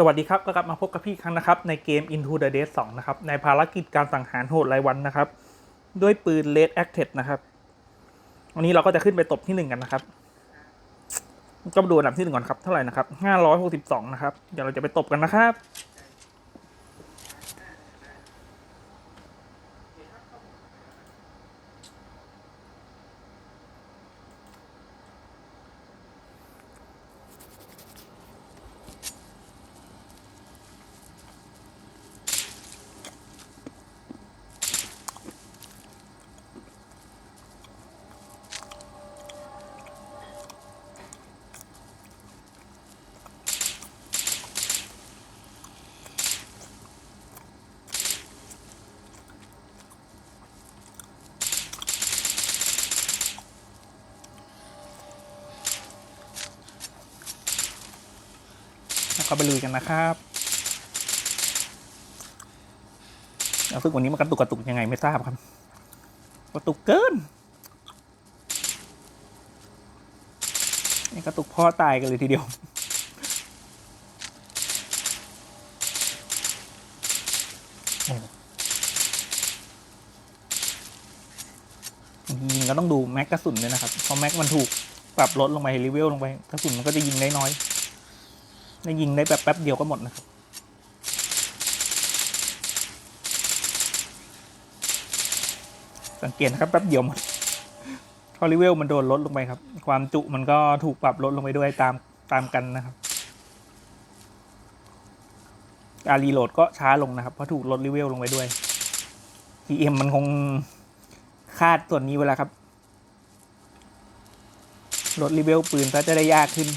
สวัสดีครับก็กลับมาพบกับพี่ครั้งนะครับ ในเกม Into the Dead 2 นะครับ ในภารกิจการสังหารโหดรายวันนะครับ ด้วยปืน Red Acted นะครับ วันนี้เราก็จะขึ้นไปตบที่หนึ่งกันนะครับ ก็มาดูอันดับที่หนึ่งก่อนครับ เท่าไหร่นะครับห้าร้อยหกสิบสองนะครับ เดี๋ยวเราจะไปตบกันนะครับ แล้วก็ไปลุยกันนะครับรู้สึกวันนี้มันกระตุกกระตุกยังไงไม่ทราบครับกระตุกเกินนี่กระตุกพ่อตายกันเลยทีเดียวยิงก็ต้องดูแม็กกระสุนด้วยนะครับ เพราะแม็กมันถูกปรับลดลงไปรีเวลลงไปกระสุนมันก็จะยิงได้น้อย ได้ยิงได้แบบแป๊บเดียวก็หมดนะครับสังเกตนะครับแป๊บเดียวหมดพอรีเวลมันโดนลดลงไปครับ ความจุมันก็ถูกปรับลดลงไปด้วยตามตามกันนะครับการรีโหลดก็ช้าลงนะครับ เพราะถูกลดรีเวลลงไปด้วย GM มันคงคาดส่วนนี้เวลาครับ ลดรีเวลปืนก็จะได้ยากขึ้น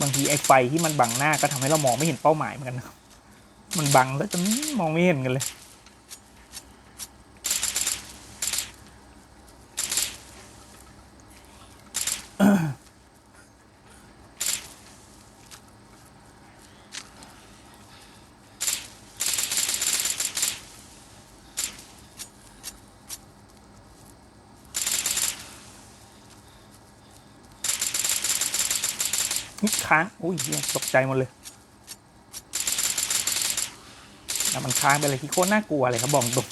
บางทีไอ้ไฟที่มันบังหน้าก็ทำให้เรามองไม่เห็นเป้าหมายเหมือนกันนะครับมันบังแล้วจะมองไม่เห็นกันเลย นี่ค้าง อุ้ยตกใจหมดเลยแล้วมันค้างไปเลยที่โคตรน่ากลัวเลยครับบอกตรง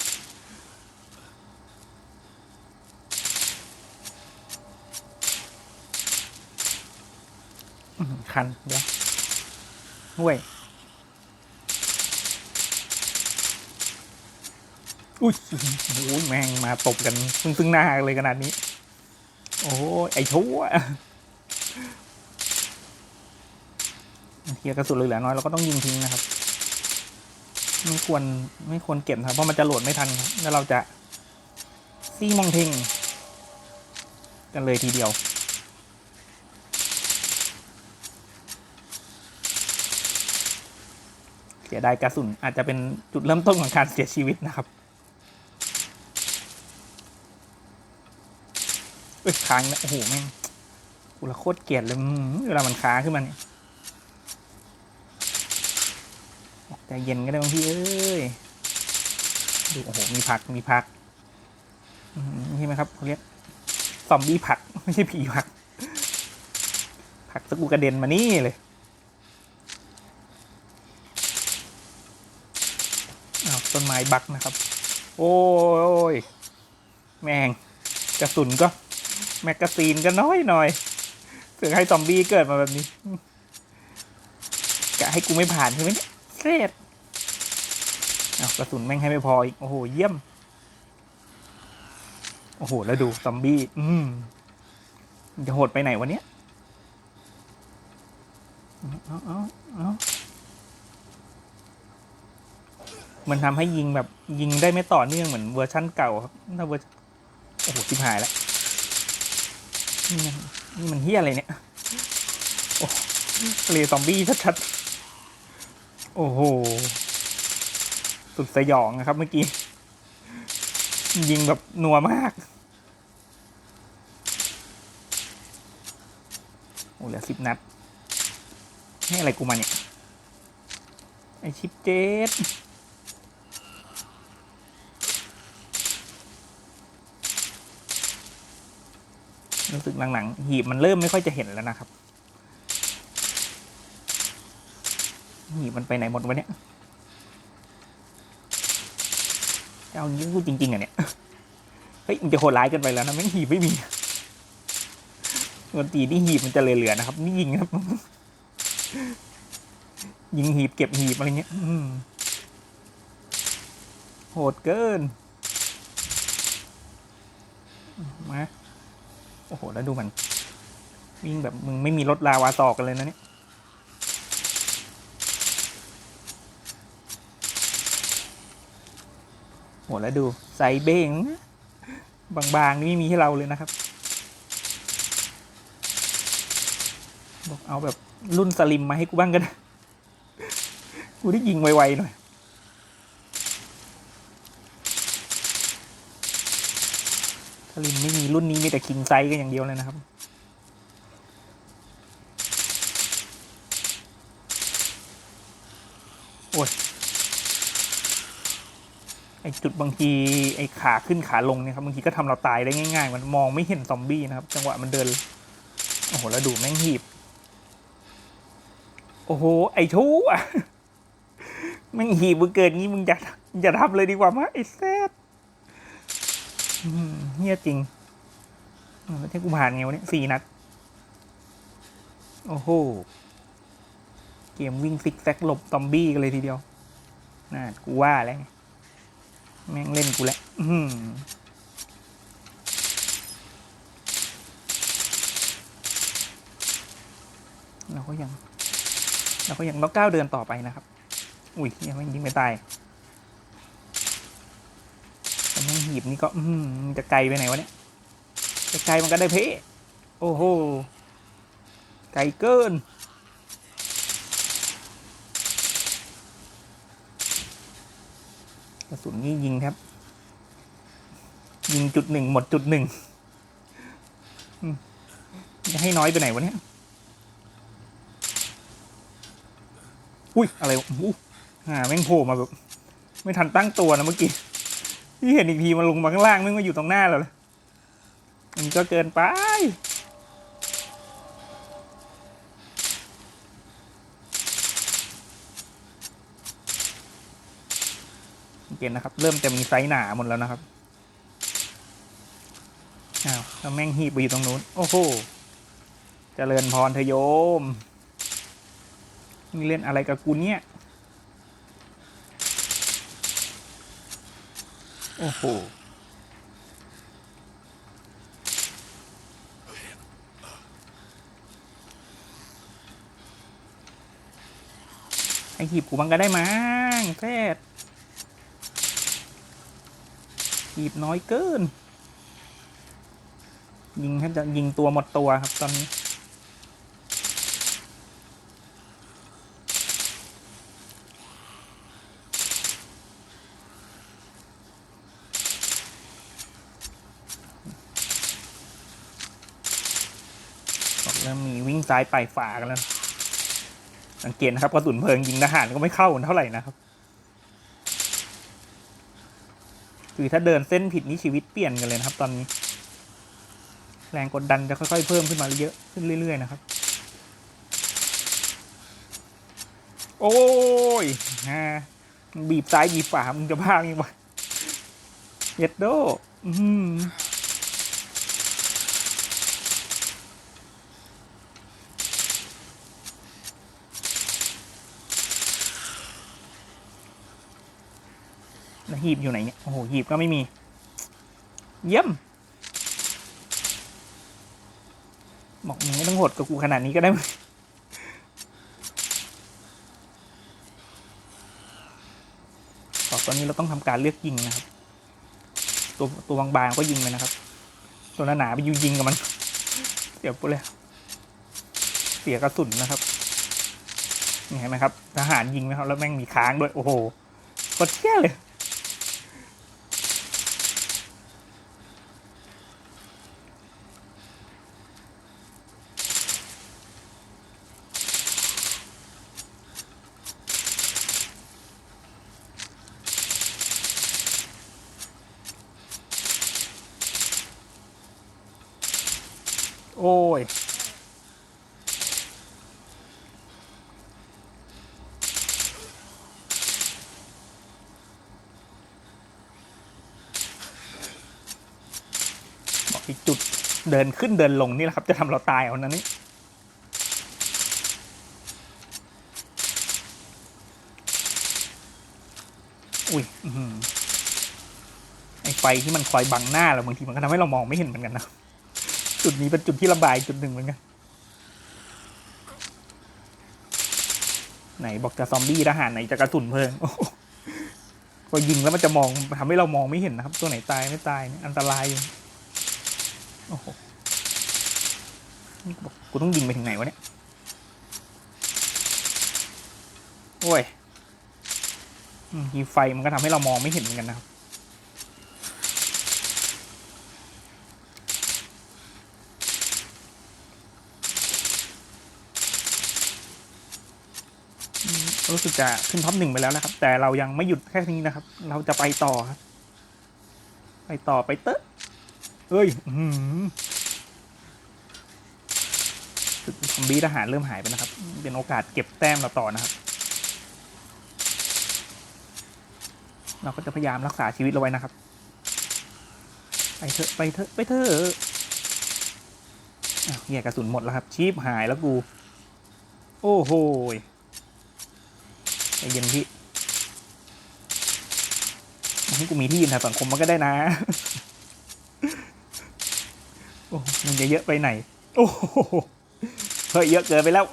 คันเดี๋ยวห่วย อุ้ยโอ้ยแม่งมาตบกัน ซึ่งซึ่งหน้าเลยขนาดนี้ โอ้ยไอ้ชั่ว เทียกระสุนเหลือน้อยเราก็ต้องยิงทิ้งนะครับ ไม่ควรไม่ควรเก็บครับเพราะมันจะโหลดไม่ทันแล้วเราจะซี่มองทิ้งกันเลยทีเดียวเสียดายกระสุนอาจจะเป็นจุดเริ่มต้นของการเสียชีวิตนะครับเอ้ยค้างนะโอ้โหแม่งกูละโคตรเกลียดเลยอืมเวลามันค้างขึ้นมาเนี่ย ใจเย็นก็ได้บางพี่เอ้ยดูโอ้โหมีผักมีผักใช่ไหมครับเขาเรียกซอมบี้ผักไม่ใช่ผีผัก ผักสกกูกระเด็นมานี่เลยอ้าต้นไม้บักนะครับ โอ้ยแมงกระสุนก็แมกกาซีนก็น้อยหน่อยเสือให้ซอมบี้เกิดมาแบบนี้กะให้กูไม่ผ่านใช่ไหมเนี่ย เซดเอากระสุนแม่งให้ไม่พออีก โอ้โห เยี่ยม โอ้โห แล้วดูซอมบี้ อืมจะโหดไปไหนวันเนี้ยเอาเอาเอามันทำให้ยิงแบบยิงได้ไม่ต่อเนื่องเหมือนเวอร์ชั่นเก่าครับถ้าเวอร์โอ้โหชิบหายแล้ว นี่มันนี่มันเฮี้ยอะไรเนี่ย โอ้เลซอมบี้ชัดๆ โอ้โห สุดสยองนะครับเมื่อกี้ ยิงแบบนัวมาก โอ้เหลือสิบนัด ให้อะไรกูมาเนี่ย ไอชิปเจ็ดรู้สึกหลังๆ หีบมันเริ่มไม่ค่อยจะเห็นแล้วนะครับ หีบมันไปไหนหมดวะเนี่ยจะเอางี้พูดจริงๆอะเนี่ย เฮ้ยมันจะโหดร้ายเกินไปแล้วนะแม่งหีบไม่มีปกตินี่หีบมันจะเหลือๆนะครับ นี่ยิงครับ ยิงหีบเก็บหีบอะไรเงี้ยอืมโหดเกิน มา โอ้โห แล้วดูมัน วิ่งแบบมึงไม่มีรถลาวาต่อกันเลยนะเนี่ย โหแล้วดูใส่เบงบางๆนี่ไม่มีให้เราเลยนะครับ บอกเอาแบบรุ่นสลิมมาให้กูบ้างก็ได้กูได้ยิงไวๆหน่อยสลิมไม่มีรุ่นนี้มีแต่คิงไซส์กันอย่างเดียวเลยนะครับโอ้ย ไอจุดบางทีไอขาขึ้นขาลงเนี่ยครับบางทีก็ทำเราตายได้ง่ายๆ มันมองไม่เห็นซอมบี้นะครับ จังหวะมันเดิน โอ้โหแล้วดูแม่งหีบ โอ้โห ไอชู้อะแม่งหีบมึงเกิดงี้มึงอย่าอย่าทำเลยดีกว่ามั้ยไอแซดเฮียจริงแล้วที่กูผ่านไงวะเนี่ยสี่นัด โอ้โห เกมวิ่งซิกแซกหลบซอมบี้กันเลยทีเดียวน่ากูว่าแล้ว แม่งเล่นกูแล้วอื้อหือเราก็ยัง เราก็ยังต้องก้าวเดินต่อไปนะครับ อุ้ยยังไม่ยิงไม่ตายแต่แม่งหีบนี่ก็อือหือจะไกลไปไหนวะเนี่ยจะไกลมันก็ได้เพโอ้โห ไกลเกิน กระสุนนี่ยิงครับ ยิงจุดหนึ่งหมดจุดหนึ่งจะให้น้อยไปไหนวะเนี่ย อุ้ยอะไรอู้ห่าแม่งโผล่มาแบบ ไม่ทันตั้งตัวนะเมื่อกี้ ที่เห็นอีกทีมันลงมาข้างล่างแม่งมาอยู่ตรงหน้าเราเลยมันก็เกินไป เกตนะครับ เริ่มจะมีไซส์หนาหมดแล้วนะครับอ้าวแล้วแม่งหีบไปอยู่ตรงนู้น โอ้โหเจริญพรเธอโยมมีเล่นอะไรกับกูเนี่ย โอ้โหให้หีบกูบ้างก็ได้มั้งแฟด หีบน้อยเกิน ยิงแทบจะยิงตัวหมดตัวครับตอนนี้บอกเริ่มมีวิ่งซ้ายไปฝากันแล้ว สังเกตนะครับกระสุนเพลิงยิงทหารก็ไม่เข้าเท่าไหร่นะครับ คือถ้าเดินเส้นผิดนี้ชีวิตเปลี่ยนกันเลยนะครับ ตอนนี้ แรงกดดันจะค่อยๆ เพิ่มขึ้นมาเยอะขึ้นเรื่อย ๆ นะครับ โอ้ยฮะบีบซ้ายบีบขวามึงจะพามึงวะเย็ดโดอืม หีบอยู่ไหนเนี่ยโอ้โหหีบก็ไม่มี เยี่ยมบอกมึงไม่ต้องโหดกับกูขนาดนี้ก็ได้บอกตอนนี้เราต้องทำการเลือกยิงนะครับ ตัวตัวบางๆก็ยิงไปนะครับ ตัวหนาๆไปยูยิงกับมันเดี๋ยวปุ๊บเลย เสียกระสุนนะครับเห็นไหมครับ ทหารยิงนะครับแล้วแม่งมีค้างด้วย โอ้โหกดเที่ยเลย โอ้ยบอกอีกจุดเดินขึ้นเดินลงนี่แหละครับ จะทำเราตายเอานั้นนี่อุ้ยอื้อหือไอไฟที่มันคอยบังหน้าเราบางทีมันก็ทำให้เรามองไม่เห็นเหมือนกันนะ จุดนี้เป็นจุดที่ระบายจุดหนึ่งเหมือนกันไหนบอกจะซอมบี้ทหารไหนจะกระสุนเพลิงโอ้โหพอยิงแล้วมันจะมองทำให้เรามองไม่เห็นนะครับ ตัวไหนตายไม่ตายอันตรายอยู่โอ้โหนี่บอกกูต้องยิงไปถึงไหนวะเนี่ยโอ้ยมีไฟมันก็ทำให้เรามองไม่เห็นเหมือนกันนะครับ รู้สึกจะขึ้นท็อปหนึ่งไปแล้วนะครับ แต่เรายังไม่หยุดแค่นี้นะครับ เราจะไปต่อครับไปต่อไปเตอะเฮ้ยอื้อหือจุดซอมบี้ทหารเริ่มหายไปนะครับ เป็นโอกาสเก็บแต้มเราต่อนะครับ เราก็จะพยายามรักษาชีวิตเราไว้นะครับ ไปเถอะไปเถอะไปเถอะอ้เหี้ยกระสุนหมดแล้วครับชีพหายแล้วกู โอ้โห ใจเย็นพี่ให้กูมีที่ยืนทางสังคมมันก็ได้นะ โอ้มันจะเยอะไปไหน โอ้โหเฮ้ยเยอะเกินไปแล้ว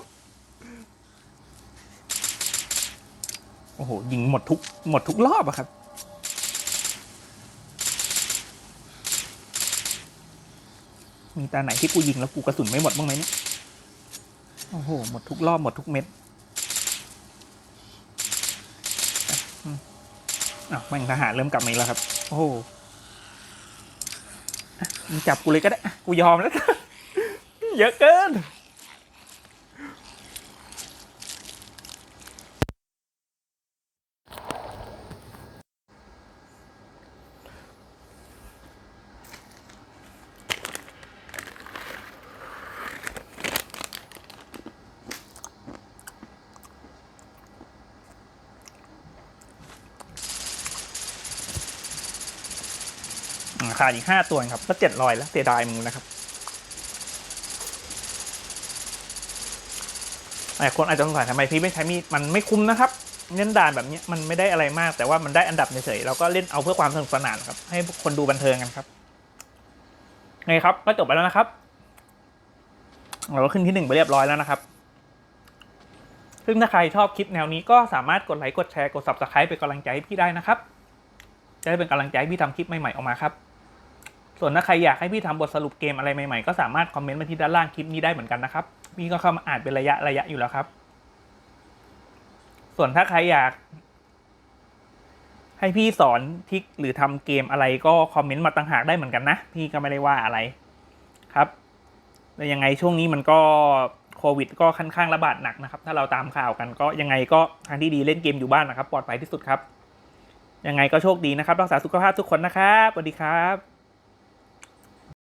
โอ้โห ยิงหมดทุก หมดทุกรอบอะครับมีตาไหนที่กูยิงแล้วกูกระสุนไม่หมดบ้างไหมเนี่ย โอ้โห หมดทุกรอบหมดทุกเม็ด อ้าวแม่งทหารเริ่มกลับมาอีกแล้วครับ โอ้โหมึงจับกูเลยก็ได้ กูยอมแล้ว เยอะเกิน ขาดอีกห้าตัวครับก็เจ็ดรอยแล้วเสียดายมึงนะครับหลายคนอาจจะสงสัยทำไมพี่ไม่ใช้มีดมันไม่คุ้มนะครับเล่นด่านแบบนี้มันไม่ได้อะไรมาก แต่ว่ามันได้อันดับเฉยๆเราก็เล่นเอาเพื่อความสนุกสนานครับ ให้คนดูบันเทิงกันครับไงครับก็จบไปแล้วนะครับเราก็ขึ้นที่หนึ่งไปเรียบร้อยแล้วนะครับ ซึ่งถ้าใครชอบคลิปแนวนี้ก็สามารถกดไลค์กดแชร์กด subscribe เป็นกำลังใจให้พี่ได้นะครับ จะได้เป็นกำลังใจให้พี่ทำคลิปใหม่ๆออกมาครับ ส่วนถ้าใครอยากให้พี่ทำบทสรุปเกมอะไรใหม่ๆ ก็สามารถคอมเมนต์มาที่ด้านล่างคลิปนี้ได้เหมือนกันนะครับพี่ก็เข้ามาอ่านเป็นระยะระยะอยู่แล้วครับ ส่วนถ้าใครอยาก ให้พี่สอนทิกหรือทำเกมอะไรก็คอมเมนต์มาต่างหากได้เหมือนกันนะ พี่ก็ไม่ได้ว่าอะไรครับแล้วยังไงช่วงนี้มันก็โควิด ก็ค่อนข้างระบาดหนักนะครับ ถ้าเราตามข่าวกันก็ยังไงก็ทางที่ดีเล่นเกมอยู่บ้านนะครับ ปลอดภัยที่สุดครับ ยังไงก็โชคดีนะครับ รักษาสุขภาพทุกคนนะครับสวัสดีครับ